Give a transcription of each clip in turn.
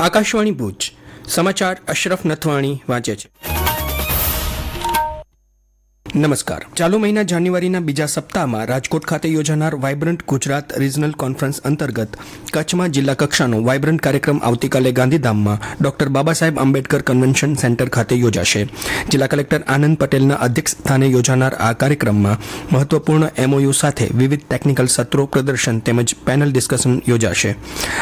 આકાશવાણી ભુજ. સમાચાર અશરફ નથવાણી વાંચે છે. નમસ્કાર. ચાલુ મહિના જાન્યુઆરીના બીજા સપ્તાહમાં રાજકોટ ખાતે યોજાનાર વાઇબ્રન્ટ ગુજરાત રિજનલ કોન્ફરન્સ અંતર્ગત કચ્છમાં જિલ્લા કક્ષાનો વાયબ્રન્ટ કાર્યક્રમ આવતીકાલે ગાંધીધામમાં doctor Baba Saheb Ambedkar convention centre ખાતે યોજાશે. જિલ્લા કલેક્ટર આનંદ પટેલના અધ્યક્ષ સ્થાને યોજાનાર આ કાર્યક્રમમાં મહત્વપૂર્ણ એમઓયુ સાથે વિવિધ ટેકનિકલ સત્રો પ્રદર્શન તેમજ પેનલ ડિસ્કશન યોજાશે.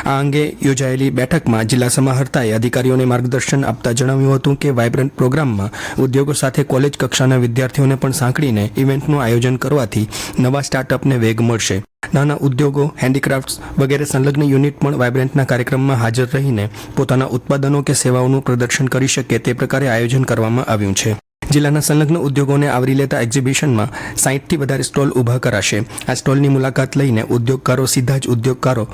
આ અંગે યોજાયેલી બેઠકમાં જિલ્લા સમાહર્તાએ અધિકારીઓને માર્ગદર્શન આપતા જણાવ્યું હતું કે વાઇબ્રન્ટ પ્રોગ્રામમાં ઉદ્યોગો સાથે કોલેજ કક્ષાના વિદ્યાર્થીઓને પણ સાંકળીને ઇવેન્ટનું આયોજન કરવાથી નવા સ્ટાર્ટઅપને વેગ મળશે. નાના ઉદ્યોગો હેન્ડીક્રાફ્ટ્સ વગેરે સંલગ્ન યુનિટ પણ વાઇબ્રન્ટના કાર્યક્રમમાં હાજર રહીને પોતાના ઉત્પાદનો કે સેવાઓનું પ્રદર્શન કરી શકે તે પ્રકારે આયોજન કરવામાં આવ્યું છે. જિલ્લાના સંલગ્ન ઉદ્યોગોને આવરી લેતા એક્ઝિબિશનમાં સાહીઠથી વધારે સ્ટોલ ઊભા કરાશે. આ સ્ટોલની મુલાકાત લઈને ઉદ્યોગકારો, સીધા જ ઉદ્યોગકારો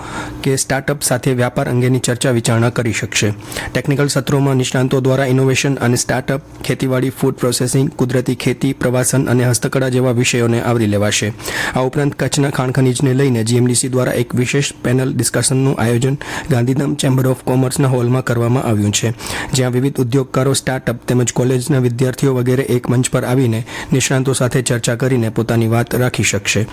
કે સ્ટાર્ટઅપ સાથે વ્યાપાર અંગેની ચર્ચા વિચારણા કરી શકશે. ટેકનિકલ સત્રોમાં નિષ્ણાંતો દ્વારા ઇનોવેશન અને સ્ટાર્ટઅપ, ખેતીવાડી, ફૂડ પ્રોસેસિંગ, કુદરતી ખેતી, પ્રવાસન અને હસ્તકળા જેવા વિષયોને આવરી લેવાશે. આ ઉપરાંત કચ્છના ખાણ ખનીજને લઈને જીએમડીસી દ્વારા એક વિશેષ પેનલ ડિસ્કશનનું આયોજન ગાંધીધામ ચેમ્બર ઓફ કોમર્સના હોલમાં કરવામાં આવ્યું છે, જ્યાં વિવિધ ઉદ્યોગકારો, સ્ટાર્ટઅપ તેમજ કોલેજના વિદ્યાર્થીઓ વગેરે એક મંચ પર આવીને નિષ્ણાંતો સાથે ચર્ચા કરીને પોતાની વાત રાખી શકશે.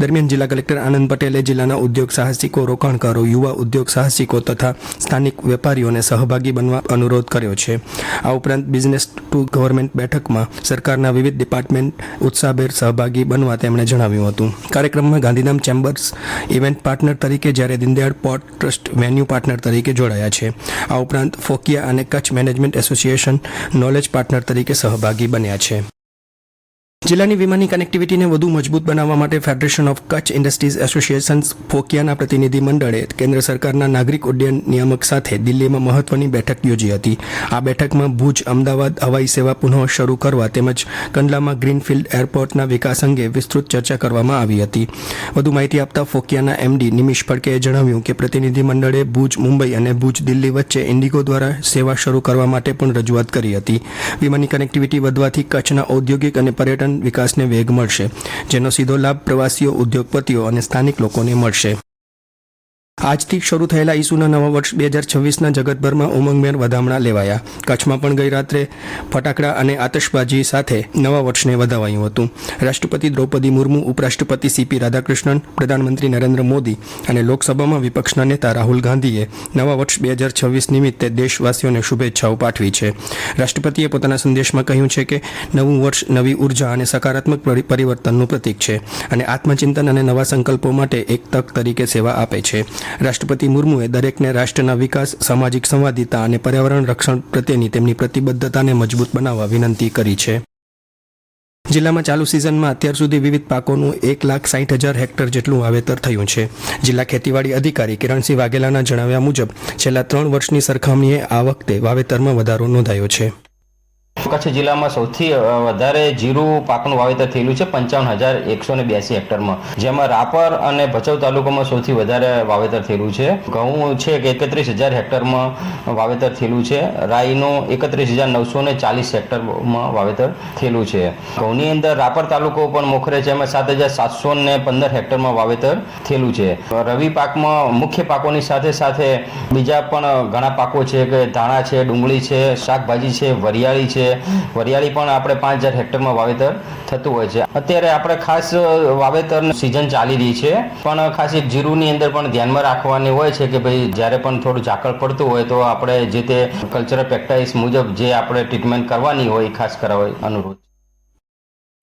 દરમિયાન જિલ્લા કલેક્ટર આનંદ પટેલે જિલ્લાના ઉદ્યોગ સાહસિકો, રોકાણકારો, યુવા ઉદ્યોગ સાહસિકો તથા સ્થાનિક વેપારીઓને સહભાગી બનવા અનુરોધ કર્યો છે. આ ઉપરાંત બિઝનેસ ટુ ગવર્મેન્ટ બેઠકમાં સરકારના વિવિધ ડિપાર્ટમેન્ટ ઉત્સાહભેર સહભાગી બનવા તેમણે જણાવ્યું હતું. કાર્યક્રમમાં ગાંધીધામ ચેમ્બર્સ ઇવેન્ટ પાર્ટનર તરીકે જ્યારે Deendayal port trust venue partner તરીકે જોડાયા છે. આ ઉપરાંત ફોકિયા અને Kutch management association knowledge partner તરીકે સહભાગી બન્યા છે. જિલ્લાની વિમાની કનેક્ટિવિટીને વધુ મજબૂત બનાવવા માટે federation of Kutch industries association ફોકિયાના પ્રતિનિધિ મંડળે કેન્દ્ર સરકારના નાગરિક ઉડ્ડયન નિયામક સાથે દિલ્હીમાં મહત્વની બેઠક યોજી હતી. આ બેઠકમાં ભુજ, અમદાવાદ, હવાઈ સેવા પુનઃ શરૂ કરવા તેમજ કંડલામાં ગ્રીનફિલ્ડ એરપોર્ટના વિકાસ અંગે વિસ્તૃત ચર્ચા કરવામાં આવી હતી. વધુ માહિતી આપતા ફોકિયાના એમડી નિમિષ ફડકેએ જણાવ્યું કે પ્રતિનિધિ મંડળે ભુજ, મુંબઈ અને ભુજ, દિલ્હી વચ્ચે ઇન્ડિગો દ્વારા સેવા શરૂ કરવા માટે પણ રજૂઆત કરી હતી. વિમાની કનેક્ટિવિટી વધવાથી કચ્છના ઔદ્યોગિક અને પર્યટન વિકાસને વેગ મળશે જેનો સીધો લાભ પ્રવાસીઓ ઉદ્યોગપતિઓ અને સ્થાનિક લોકોને મળશે. આજથી શરૂ થયેલા ઈસુના નવા વર્ષ બે હજાર છવ્વીસના જગતભરમાં ઉમંગભેર વધામણા લેવાયા. કચ્છમાં પણ ગઈ રાત્રે ફટાકડા અને આતશબાજી સાથે નવા વર્ષને વધાવાયું હતું. રાષ્ટ્રપતિ દ્રૌપદી મુર્મુ, ઉપરાષ્ટ્રપતિ સીપી રાધાકૃષ્ણન, પ્રધાનમંત્રી નરેન્દ્ર મોદી અને લોકસભામાં વિપક્ષના નેતા રાહુલ ગાંધીએ નવા વર્ષ બે હજાર છવ્વીસ નિમિત્તે દેશવાસીઓને શુભેચ્છાઓ પાઠવી છે. રાષ્ટ્રપતિએ પોતાના સંદેશમાં કહ્યું છે કે નવું વર્ષ નવી ઊર્જા અને સકારાત્મક પરિવર્તનનું પ્રતીક છે અને આત્મચિંતન અને નવા સંકલ્પો માટે એક તક તરીકે સેવા આપે છે. રાષ્ટ્રપતિ મુર્મુએ દરેકને રાષ્ટ્રના વિકાસ, સામાજિક સંવાદિતા અને પર્યાવરણ રક્ષણ પ્રત્યેની તેમની પ્રતિબદ્ધતાને મજબૂત બનાવવા વિનંતી કરી છે. જિલ્લામાં ચાલુ સિઝનમાં અત્યાર સુધી વિવિધ પાકોનું એક લાખ સાઠ હજાર હેક્ટર જેટલું વાવેતર થયું છે. જિલ્લા ખેતીવાડી અધિકારી કિરણસિંહ વાઘેલાના જણાવ્યા મુજબ, છેલ્લા ત્રણ વર્ષની સરખામણીએ આ વખતે વાવેતરમાં વધારો નોંધાયો છે. કચ્છ જિલ્લામાં સૌથી વધારે જીરું પાકનું વાવેતર થયેલું છે પંચાવન હજાર એકસો ને બ્યાસી હેક્ટરમાં. જેમાં રાપર અને ભચાઉ તાલુકામાં સૌથી વધારે વાવેતર થયેલું છે. ઘઉં છે કે એકત્રીસ હજાર હેક્ટરમાં વાવેતર થયેલું છે. રાઈનું એકત્રીસ હજાર નવસો ને ચાલીસ હેક્ટરમાં વાવેતર થયેલું છે. ઘઉંની અંદર રાપર તાલુકો પણ મોખરે છે. એમાં સાત હજાર સાતસો ને પંદર હેક્ટરમાં વાવેતર થયેલું છે. રવિ પાકમાં મુખ્ય પાકોની સાથે સાથે બીજા પણ ઘણા પાકો છે કે ધાણા છે, ડુંગળી છે, શાકભાજી છે, વરિયાળી છે વરિયાળી પણ આપણે પાંચ હજાર હેક્ટરમાં વાવેતર થતું હોય છે. અત્યારે આપણે ખાસ વાવેતર સિઝન ચાલી રહી છે. પણ ખાસ એક જીરુની અંદર પણ ધ્યાનમાં રાખવાની હોય છે કે ભાઈ જ્યારે પણ થોડું ઝાકળ પડતું હોય તો આપણે જે તે કલ્ચરલ પ્રેક્ટિસ મુજબ જે આપણે ટ્રીટમેન્ટ કરવાની હોય ખાસ કરાવવા અનુરોધ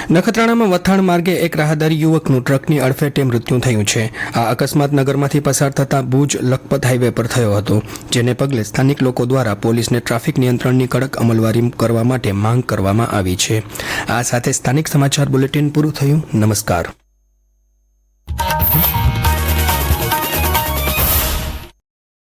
નખત્રાણામાં વથાણ માર્ગે એક રાહદારી યુવકનું ટ્રકની અડફેટે મૃત્યુ થયું છે. આ અકસ્માત નગરમાંથી પસાર થતા ભુજ લખપત હાઈવે પર થયો હતો, જેને પગલે સ્થાનિક લોકો દ્વારા પોલીસને ટ્રાફિક નિયંત્રણની કડક અમલવારી કરવા માટે માંગ કરવામાં આવી છે. આ સાથે સ્થાનિક સમાચાર બુલેટિન પૂરું થયું. નમસ્કાર.